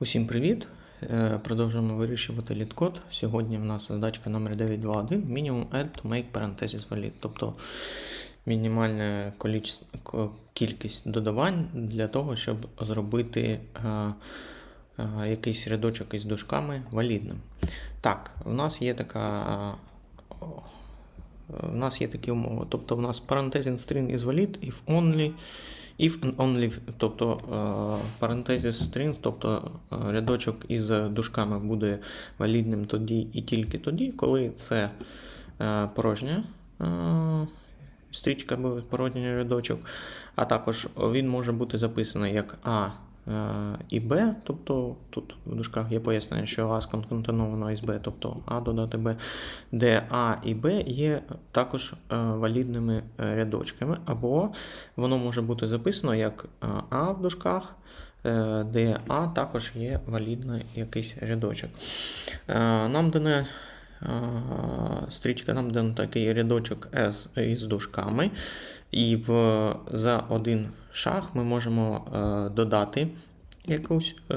Усім привіт! Е, Продовжуємо вирішувати літкод. Сьогодні в нас задачка номер 921 Minimum add to make parentheses valid. Тобто мінімальна кількість додавань для того, щоб зробити е, е, якийсь рядочок із дужками валідним. Так, в нас є така. в нас є такі умови. Тобто в нас parenthesis string is valid if only if and only, тобто е, string, тобто е, рядочок із дужками буде валідним тоді і тільки тоді, коли це е, порожня стрічка або порожній рядочок, а також він може бути записаний як е, і Б, тобто тут в дужках є пояснення, що А сконкатеновано із Б, тобто А додати Б, де А і Б є також е, валідними е, рядочками, або воно може бути записано як е, А в дужках, е, де А також є валідний якийсь рядочок. Е, Нам дане е, стрічка, нам дан такий рядочок S із дужками, і в, за один шаг ми можемо е, додати якусь е,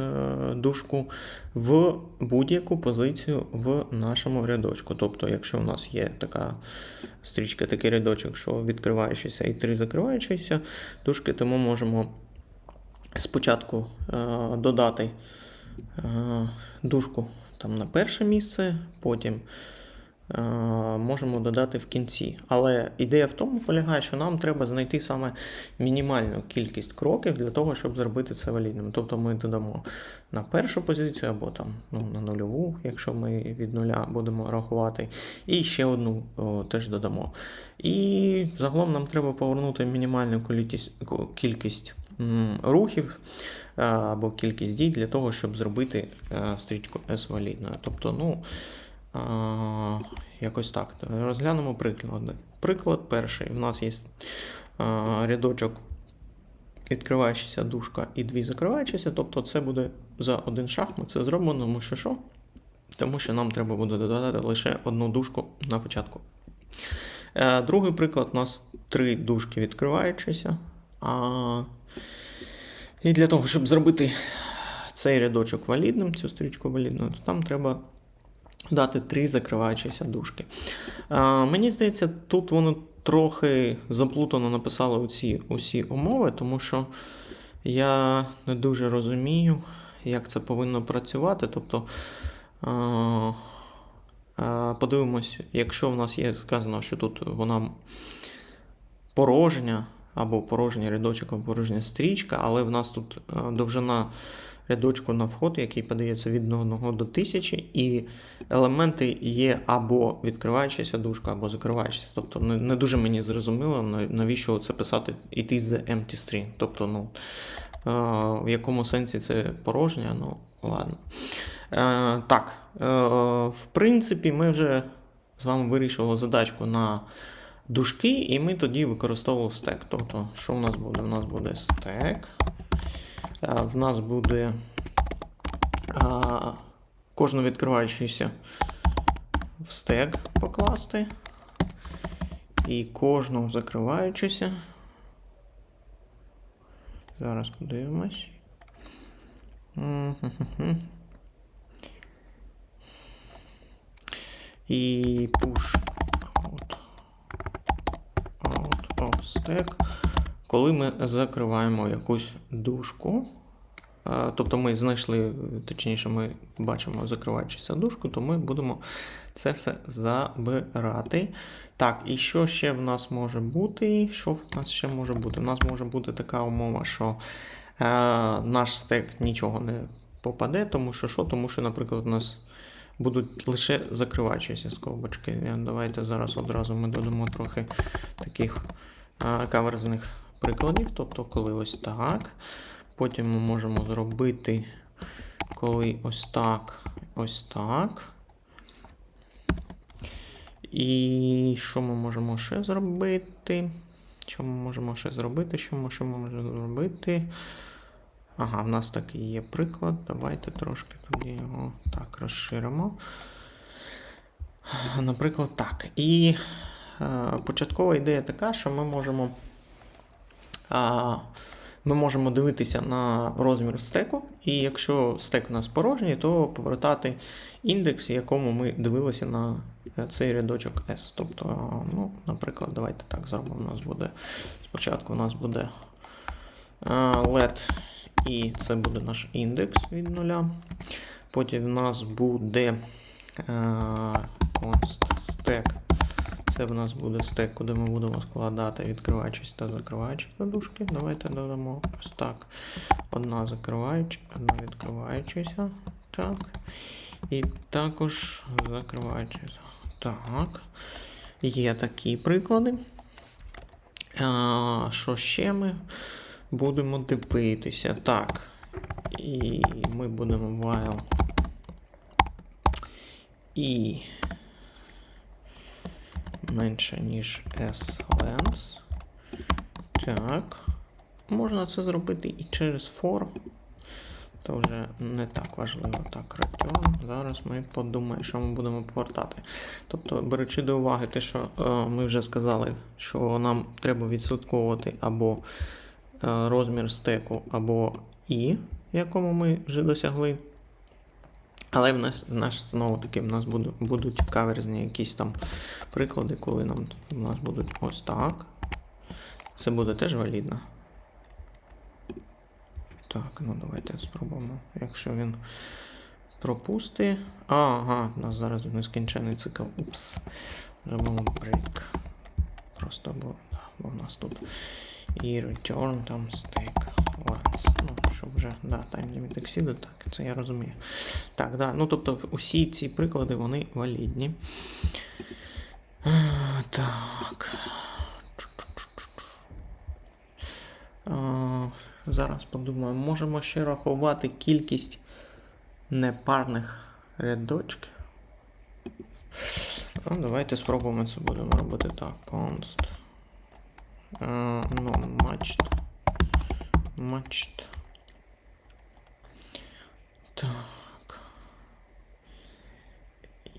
дужку в будь-яку позицію в нашому рядочку. Тобто, якщо у нас є така стрічка, такий рядочок, що відкриваючийся і три закриваючися дужки, то ми можемо спочатку е, додати е, дужку там, на перше місце, потім е, можемо додати в кінці. Але ідея в тому полягає, що нам треба знайти саме мінімальну кількість кроків для того, щоб зробити це валідним. Тобто ми додамо на першу позицію або там, ну, на нульову, якщо ми від нуля будемо рахувати, і ще одну о, теж додамо. І загалом нам треба повернути мінімальну кількість, кількість м, рухів е, або кількість дій для того, щоб зробити е, стрічку S валідною. Тобто, ну, якось так. Розглянемо приклади. Приклад перший. У нас є а, рядочок відкриваючася дужка і дві закриваючися. Тобто це буде за один шаг. Ми це зробимо, тому що що? Тому що нам треба буде додати лише одну дужку на початку. Е, Другий приклад у нас три дужки відкриваючися. А, і для того, щоб зробити цей рядочок валідним, цю стрічку валідною, то там треба дати три закриваючіся дужки. Мені здається, тут вони трохи заплутано написали оці усі умови, тому що я не дуже розумію, як це повинно працювати. Тобто, подивимось, якщо в нас є сказано, що тут вона порожня, або порожній рядочок, або порожня стрічка, але в нас тут довжина рядочку на вход, який подається від 1 до 1000, і елементи є або відкриваючася дужка, або закриваючася. Тобто не, не дуже мені зрозуміло, навіщо це писати it is the empty string. Тобто, ну, е, в якому сенсі це порожня, ну, ладно. Е, так, е, в принципі, ми вже з вами вирішували задачку на дужки, і ми тоді використовували стек. Тобто, що в нас буде? У нас буде стек. В нас буде кожну відкриваючуся в стек покласти. І кожну закриваючуся. Зараз подивимось. І push out, out of stack. Коли ми закриваємо якусь дужку, тобто ми знайшли, точніше, ми бачимо закриваючися дужку, то ми будемо це все забирати. Так, і що ще в нас може бути? Що в нас ще може бути? У нас може бути така умова, що е, наш стек нічого не попаде, тому що що? Тому що, наприклад, у нас будуть лише закриваючіся скобочки. Е, Давайте зараз одразу ми додамо трохи таких а, каверзних прикладів. Тобто, коли ось так. Потім ми можемо зробити, коли ось так, ось так. І що ми можемо ще зробити? Що ми можемо ще зробити? Що ми ще можемо зробити? Ага, в нас такий є приклад. Давайте трошки тоді його так розширимо. Наприклад, так. І е, початкова ідея така, що ми можемо ми можемо дивитися на розмір стеку, і якщо стек у нас порожній, то повертати індекс, якому ми дивилися на е, цей рядочок S. Тобто, ну, наприклад, давайте так зробимо. У нас буде спочатку у нас буде е, LED, і це буде наш індекс від нуля. Потім в нас буде е, const stack. Це в нас буде стек, куди ми будемо складати відкриваючись та закриваючи задушки. Давайте додамо ось так. Одна закриваюча, одна відкриваючися. Так. І також закриваючись. Так. Є такі приклади. А, що ще ми будемо дивитися? Так. І ми будемо while. І менше, ніж S-lens. Так. Можна це зробити і через for. То вже не так важливо. Так, return. Зараз ми подумаємо, що ми будемо повертати. Тобто, беручи до уваги те, що е, ми вже сказали, що нам треба відслідковувати або е, розмір стеку, або і, якому ми вже досягли. Але в нас, в нас знову таки в нас буде, будуть каверзні якісь там приклади, коли нам у нас будуть ось так. Це буде теж валідно. Так, ну давайте спробуємо. Якщо він пропустить. Ага, у нас зараз нескінчений цикл. Упс. Зробимо break. Просто бо, да, бо в нас тут і return там щоб вже, да, time limit exceeded, так, це я розумію. Так, да, ну тобто усі ці приклади, вони валідні. Так. Зараз подумаємо, можемо ще рахувати кількість непарних рядочків. Ну, давайте спробуємо це будемо робити так. Const. Uh, non matched. Matched.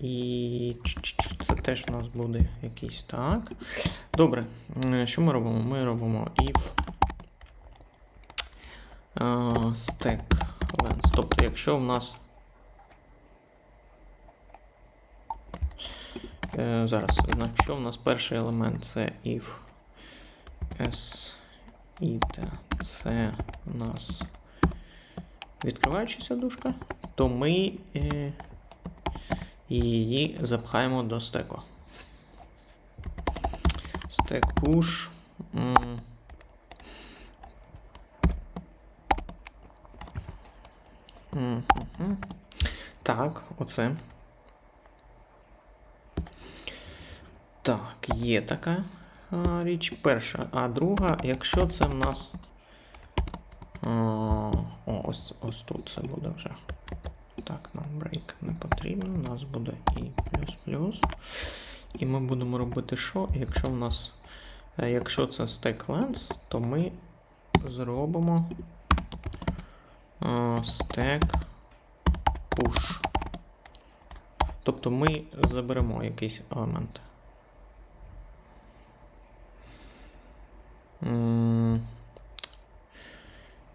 І це теж у нас буде якийсь так. Добре. Е, Що ми робимо? Ми робимо if е, stack length. Тобто, якщо в нас. Е, Зараз, якщо в нас перший елемент це if S і це у нас відкриваючася дужка, то ми е, її запхаємо до стеку. Stack push. Так, оце. Так, є така річ перша. А друга, якщо це в нас. О, ось, ось тут це буде вже. Break не потрібно. У нас буде і плюс-плюс. І ми будемо робити що? Якщо в нас. е, Якщо це stack length, то ми зробимо stack push. Тобто ми заберемо якийсь елемент.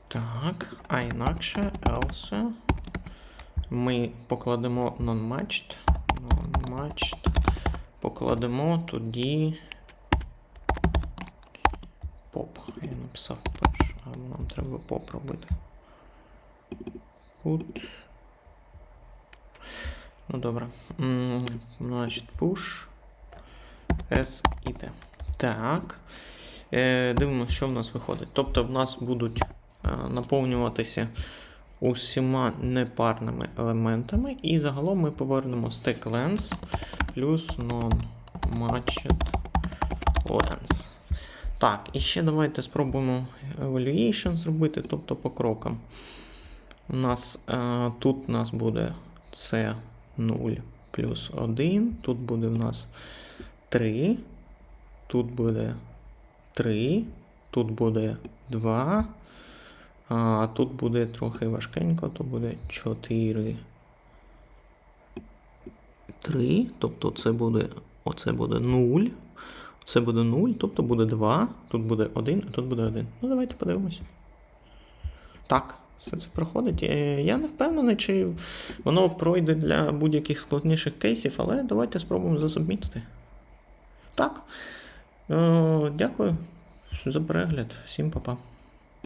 Так, а інакше else ми покладемо non-matched. Non-matched. Покладемо тоді. Поп. Я написав перше, а нам треба поп робити. Put. Ну добре. Значить, push. S і T. Так. Е, Дивимося, що в нас виходить. Тобто в нас будуть е, наповнюватися усіма непарними елементами, і загалом ми повернемо stack length плюс non-matched length. Так, і ще давайте спробуємо evaluation зробити, тобто по крокам. У нас е, тут у нас буде це 0 плюс 1, тут буде в нас 3, тут буде 3, тут буде 2, а тут буде трохи важкенько, то буде 4. 3, тобто це буде, оце буде 0, це буде 0, тобто буде 2, тут буде 1, а тут буде 1. Ну, давайте подивимось. Так, все це проходить. Е, Я не впевнений, чи воно пройде для будь-яких складніших кейсів, але давайте спробуємо засубмітити. Так. Е, Дякую за перегляд. Всім па-па.